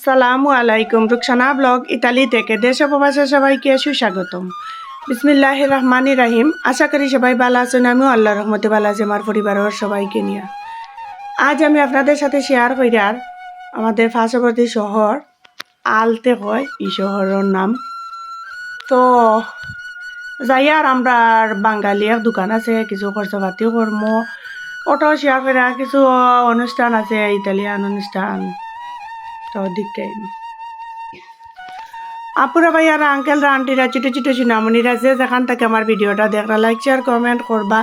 আসসালামু আলাইকুম, Rukhsana blog Italy থেকে দেশ উপবাসে সবাইকে সুস্বাগতম। বিসমিল্লাহ রহমানি রাহিম। আশা করি সবাই ভালো আছেন, আমিও আল্লাহ রহমতে ভালো আছি, আমার পরিবারের সবাইকে নিয়ে। আজ আমি আপনাদের সাথে শেয়ার করিয়ার আমাদের পার্শ্ববর্তী শহর আলতে হয়, এই শহরের নাম। তো যাই আর আমরা বাঙালি এক দোকান আছে, কিছু খরচাপাতি কর্ম। অটো শেয়ার করে কিছু অনুষ্ঠান আছে, ইতালিয়ান অনুষ্ঠান। তো দেখতে আপুরা ভাই আর আঙ্কেলরা আন্টিরা ছোটো ছোটো সুনামনিরা যে যেখান থেকে আমার ভিডিওটা দেখরা লাইক শেয়ার কমেন্ট করবা।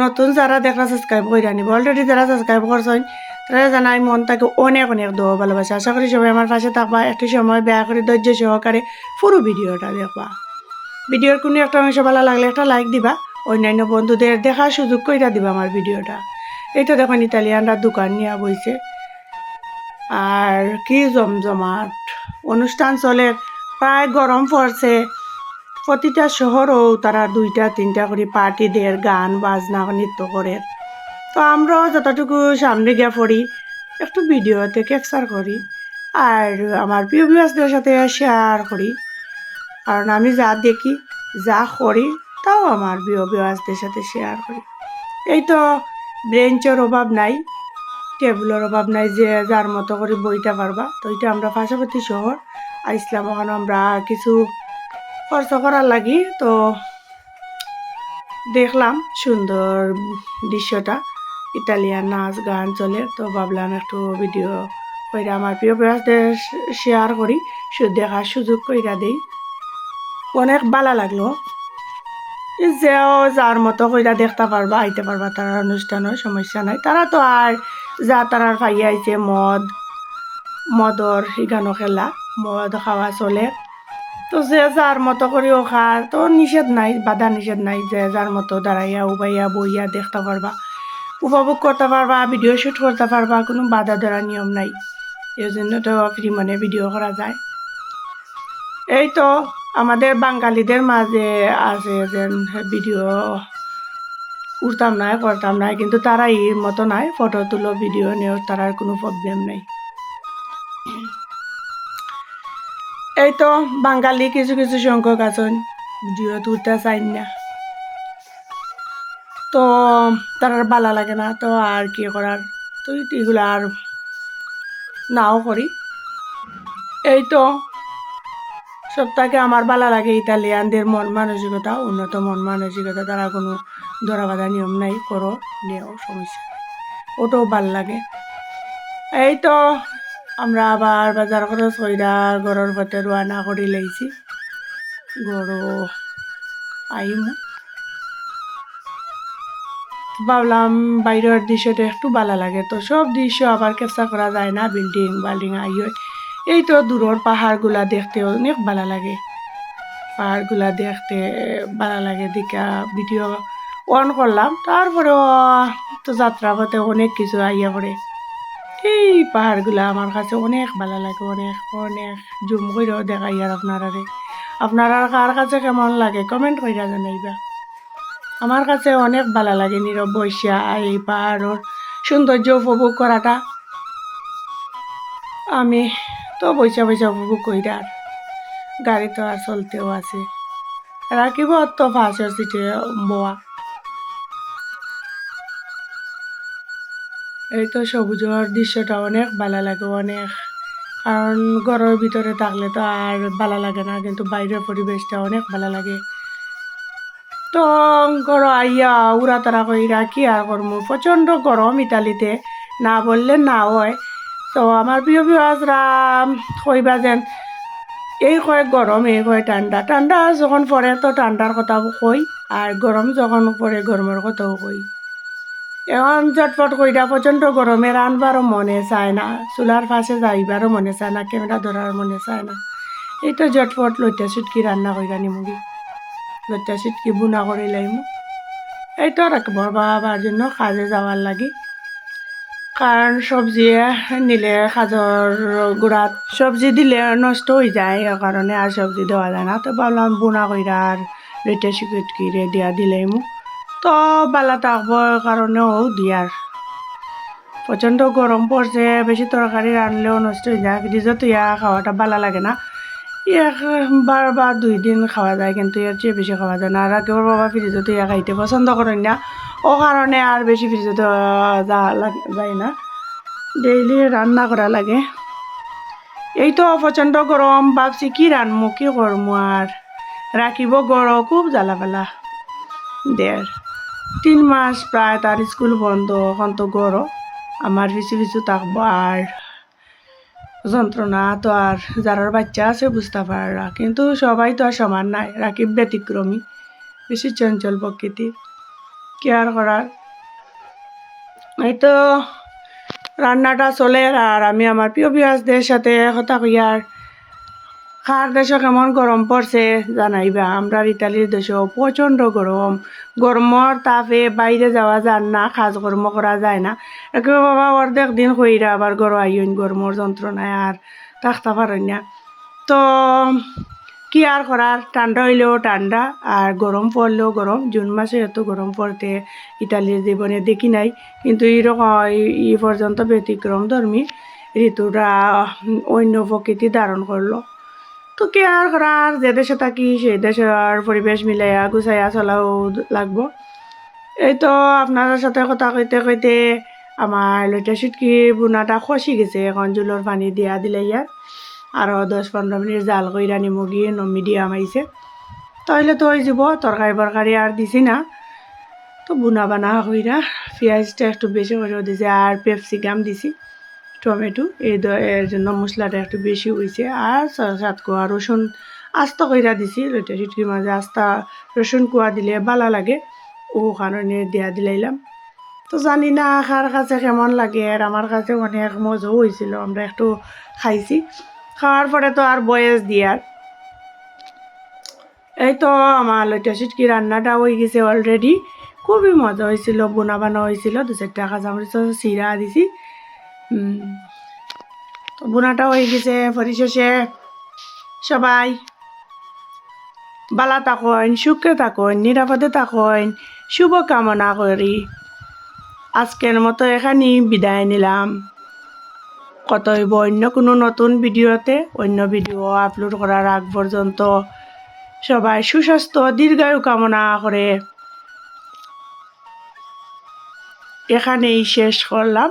নতুন যারা দেখরা সাবস্ক্রাইব করে আনিব অলরেডি যারা সাবস্ক্রাইব করছেন, তারা জানাই মন তাকে অনেক অনেক দোয়া ভালোবাসা। আশা করি সবাই আমার পাশে থাকবা। একটু সময় ব্যয় করে ধৈর্য সহকারে পুরো ভিডিওটা দেখবা। ভিডিওর কোনো একটা অংশ ভালো লাগলে একটা লাইক দিবা। অন্যান্য বন্ধুদের দেখার সুযোগ কইরা দিবা আমার ভিডিওটা। এই তো দেখুন, ইতালিয়ানরা দোকান নিয়ে বইছে। আর কি জমজমাট। অনুষ্ঠান চলে প্রায় গরম পড়ছে প্রতিটা শহরও তারা দুইটা, তিনটা করে পার্টি দেয়, গান, বাজনা, নৃত্য করে তো আমরাও যতটুকু সামনে গিয়ে পড়ি একটু ভিডিওতে ক্যাপচার করি আর আমার প্রিয় সাথে শেয়ার করি কারণ আমি যা দেখি, যা করি তাও আমার প্রিয় বিবাসদের সাথে শেয়ার করি এই তো ব্রেঞ্চের অভাব নাই। টেবিলের অভাব নাই যে যার মতো করে বইটা পারবা। তো এটা আমরা পার্শ্ববর্তী শহর আইসলাম ওখানে আমরা কিছু খরচ করার লাগি। তো দেখলাম সুন্দর দৃশ্যটা, ইতালিয়ান নাচ গান চলে। তো ভাবলাম একটু ভিডিও কইরা আমার প্রিয় প্রিয়দের শেয়ার করি দেখার সুযোগ কইরা দিই। অনেক ভালো লাগল। যেও যার মতো কইরা দেখতে পারবা, আইতে পারবা, তার অনুষ্ঠানও সমস্যা নাই। তারা তো আর যা তারার খাই আইছে মদ মদর শিখানো খেলা, মদ খাওয়া চলে। তো যে যার মতো করেও খার তো নিষেধ নাই, বাধা নিষেধ নাই যে যার মতো দাঁড়াইয়া, উবাইয়া বইয়া দেখতে পারবা উপভোগ করতে পারবা ভিডিও শ্যুট করতে পারবা কোনো বাধা ধরা নিয়ম নাই। এই জন্য তো ফ্রি মানে ভিডিও করা যায়। এই তো, আমাদের বাঙালিদের মাঝে আছে যে ভিডিও উঠতাম নাই করতাম নাই কিন্তু তারা এর মতো নাই ফটো তুলো ভিডিও নেও তারার কোনো প্রবলেম নাই। এই তো বাঙালি কিছু কিছু সংখ্যক আছেন ভিডিও তুলতে চাই না। তো তারার ভালো লাগে না, তো আর কি করার? তো এগুলো আর নাও করি। এই তো সবটাকে আমার ভালো লাগে ইতালিয়ানদের মন মানসিকতা, উন্নত মন মানসিকতা, তারা কোনো ধরা বাঁধা নিয়ম নাই, করো, নেও, সমস্যা ওটাও ভালো লাগে। এই তো আমরা আবার বাজার করে সইরা ঘরের পথে রোয়ানা করে লাইছি। গরু আইম। ভাবলাম বাইরের দৃশ্যটা একটু ভালো লাগে তো, সব দৃশ্য আবার ক্যাপচার করা যায় না, বিল্ডিং, বাল্ডিং আইয় এই তো দূরের পাহাড়গুলা দেখতে অনেক ভালো লাগে। পাহাড়গুলা দেখতে ভালো লাগে, দেখা ভিডিও অন করলাম, তারপরেও তো যাত্রা পথে অনেক কিছু আইয়া পড়ে। এই পাহাড়গুলা আমার কাছে অনেক ভালো লাগে, অনেক অনেক। জুম করেও দেখাই আর আপনারা আপনারা কার কাছে কেমন লাগে কমেন্ট কইরা জানাইবা। আমার কাছে অনেক ভালো লাগে নীরব বৈশা এই পাহাড়ের সৌন্দর্য উপভোগ করাটা। আমি তো বৈশা বৈশা উপভোগ করি আর। গাড়ি তো আর চলতেও আছে। রাখিব তো ফাঁসের সিটে বোয়া। এই তো সবুজের দৃশ্যটা অনেক ভালো লাগে, অনেক। কারণ ঘরের ভিতরে থাকলে তো আর ভালো লাগে না, কিন্তু বাইরের পরিবেশটা অনেক ভালো লাগে। তো ঘর আইয়া উড়া তারা কইরা কি আর করমু? প্রচণ্ড গরম ইতালিতে, না বললে না হয়। তো আমার প্রিয় বিহাজরা কইবা যেন, এই কয় গরম, এই কয় ঠান্ডা। ঠান্ডা যখন পড়ে তো ঠান্ডার কথাও কই, আর গরম যখন পড়ে গরমের কথাও কই। এখন চটপট কইরা প্রচণ্ড গরমে রানবারও মনে চায় না, চুলার পাশে যাইবারও মনে চায় না, ক্যামেরা ধরার মনে চায় না। এই তো ঝটপট লইটা চুটকি রান্না কইরা নিমুগি লইটা চুটকি বুনা করে লাইমু। এই তো রাখবর বাবার জন্য কাজে যাওয়ার লাগি। কারণ সবজি নিলে কাজর গুড়াত সবজি দিলে নষ্ট হয়ে যায় এ কারণে আর সবজি দেওয়া যায় না। তো ভাবলাম বুনা কইরা আর লইটা চুটকি দিয়া দিলাইমু তো বালা থাকবার কারণেও দিয়ার প্রচণ্ড গরম পড়ছে বেশি তরকারি রানলেও নষ্ট হয়ে যায়। ফ্রিজত ইয়া খাওয়াটা ভালো লাগে না। একবার বা দুই দিন খাওয়া যায়, কিন্তু এর চেয়ে বেশি খাওয়া যায় না। আর কেউ বাবা ফ্রিজত ইয়া খাইতে পছন্দ করেন না। ও কারণে আর বেশি ফ্রিজত যায় না। ডেইলি রান্না করা লাগে। এই তো প্রচণ্ড গরম ভাবছি কি রানমু কি করমু আর রাখিব গড় খুব জ্বালা পেলা দের তিন মাস প্রায় তার স্কুল বন্ধ এখন তো গড় আমার পিছু পিছু থাকব আর যন্ত্রণা তো আর যারার বাচ্চা আছে বুঝতে পাররা কিন্তু সবাই তো আর সমান নাই, রাকিব ব্যতিক্রমী, বেশি চঞ্চল প্রকৃতির। কেয়ার করার? এই তো রান্নাটা চলে আর আমি আমার প্রিয় বিয়াসদের সাথে কথা কইয়ার খার দেশে কেমন গরম পড়ছে জানাইবা আমরা ইতালির দেশেও প্রচণ্ড গরম গরমর তাপে বাইরে যাওয়া যান না কাজ কর্ম করা যায় না। একেবারে বাবা অর্ধেক দিন কইরা আবার গরম আইন গরমর যন্ত্রণায় আর থাকতে না। তো, কি আর করার ঠান্ডা হইলেও ঠান্ডা আর গরম পড়লেও গরম জুন মাসে এত গরম পড়তে ইতালির জীবনে দেখি নাই। কিন্তু এরকম ই পর্যন্ত ব্যতিক্রম ধর্মী ঋতুটা অন্য প্রকৃতি ধারণ করল তো কি আর করার যে দেশে থাকি সেই দেশের পরিবেশ মিলাইয়া গুছাইয়া চলাও লাগবো। এই তো আপনার সাথে কথা কইতে কইতে আমার লইটা সিটকি বোনাটা খসি গেছে, এখন জুলোর পানি দিয়া দিলে ইয়ার আরও দশ পনেরো মিনিট জাল কইরা নিমগি নমি দিয়া মাইছে তাহলে তো হয়ে যাব তরকারি বরকারি আর দিছি না। তো বুনা বানা কইরা পেঁয়াজটা একটু বেশি করেও দিছে আর পেপসিকাম দিছি। টমেটো, এই এর জন্য মশলাটা একটু বেশি হয়েছে আর সাত কোয়া রসুন আস্তা কইরা দিছি, লইটা সিটকির মাঝে আস্তা রসুন কুয়া দিলে ভালো লাগে, ও কারণে দিয়া দিলাইলাম। তো জানি না কার কাছে কেমন লাগে, আর আমার কাছে অনেক মজাও হয়েছিল আমরা একটু খাইছি। খাওয়ার পরে তো আর বয়স দিয়ার এই তো আমার লইটা সিটকি রান্নাটা হয়ে গেছে অলরেডি। খুবই মজা হয়েছিল বোনা বানা হয়েছিল দু চারটা কাঁচামরিচ চিরা দিছি। তো হয়ে গেছে ভরি পরিশেষে সবাই বালা থাকুন, সুখে থাকুন, নিরাপদে থাকুন। শুভ কামনা করি। আজকের মতো এখানেই বিদায় নিলাম। কত হইব অন্য কোনো নতুন ভিডিওতে? অন্য ভিডিও আপলোড করার আগ পর্যন্ত সবাই সুস্বাস্থ্য, দীর্ঘায়ু কামনা করে। এখানেই শেষ করলাম।